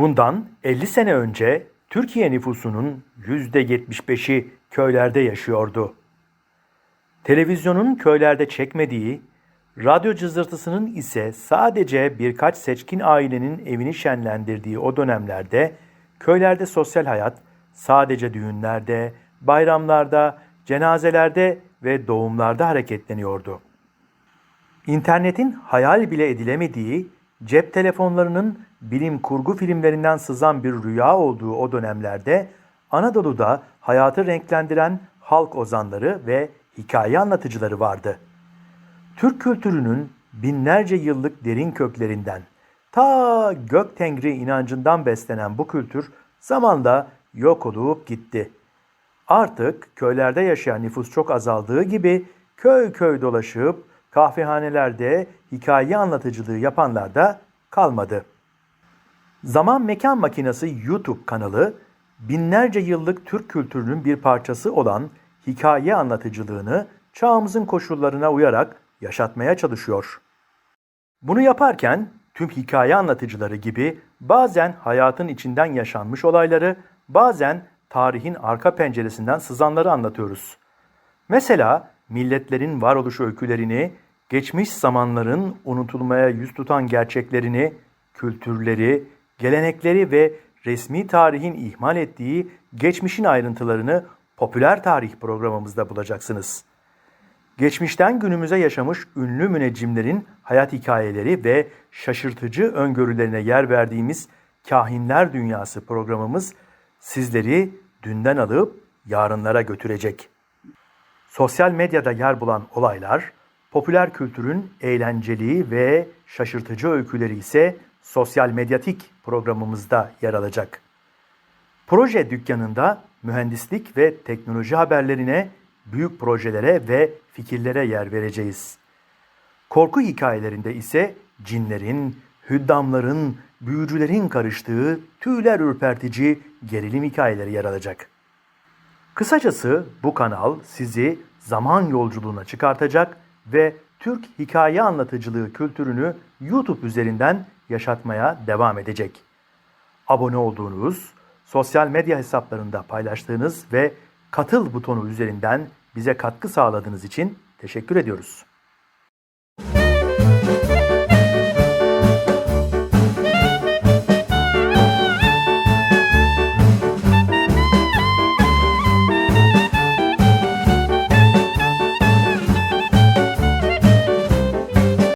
Bundan 50 sene önce Türkiye nüfusunun %75'i köylerde yaşıyordu. Televizyonun köylerde çekmediği, radyo cızırtısının ise sadece birkaç seçkin ailenin evini şenlendirdiği o dönemlerde köylerde sosyal hayat sadece düğünlerde, bayramlarda, cenazelerde ve doğumlarda hareketleniyordu. İnternetin hayal bile edilemediği, cep telefonlarının bilim kurgu filmlerinden sızan bir rüya olduğu o dönemlerde Anadolu'da hayatı renklendiren halk ozanları ve hikaye anlatıcıları vardı. Türk kültürünün binlerce yıllık derin köklerinden, ta gök tengri inancından beslenen bu kültür zamanla yok olup gitti. Artık köylerde yaşayan nüfus çok azaldığı gibi köy köy dolaşıp kahvehanelerde hikaye anlatıcılığı yapanlar da kalmadı. Zaman Mekan Makinesi YouTube kanalı binlerce yıllık Türk kültürünün bir parçası olan hikaye anlatıcılığını çağımızın koşullarına uyarak yaşatmaya çalışıyor. Bunu yaparken tüm hikaye anlatıcıları gibi bazen hayatın içinden yaşanmış olayları, bazen tarihin arka penceresinden sızanları anlatıyoruz. Mesela milletlerin varoluş öykülerini, geçmiş zamanların unutulmaya yüz tutan gerçeklerini, kültürleri, gelenekleri ve resmi tarihin ihmal ettiği geçmişin ayrıntılarını popüler tarih programımızda bulacaksınız. Geçmişten günümüze yaşamış ünlü müneccimlerin hayat hikayeleri ve şaşırtıcı öngörülerine yer verdiğimiz Kahinler Dünyası programımız sizleri dünden alıp yarınlara götürecek. Sosyal medyada yer bulan olaylar, popüler kültürün eğlenceli ve şaşırtıcı öyküleri ise sosyal medyatik programımızda yer alacak. Proje dükkanında mühendislik ve teknoloji haberlerine, büyük projelere ve fikirlere yer vereceğiz. Korku hikayelerinde ise cinlerin, hüddamların, büyücülerin karıştığı tüyler ürpertici gerilim hikayeleri yer alacak. Kısacası bu kanal sizi zaman yolculuğuna çıkartacak ve Türk hikaye anlatıcılığı kültürünü YouTube üzerinden yaşatmaya devam edecek. Abone olduğunuz, sosyal medya hesaplarında paylaştığınız ve katıl butonu üzerinden bize katkı sağladığınız için teşekkür ediyoruz.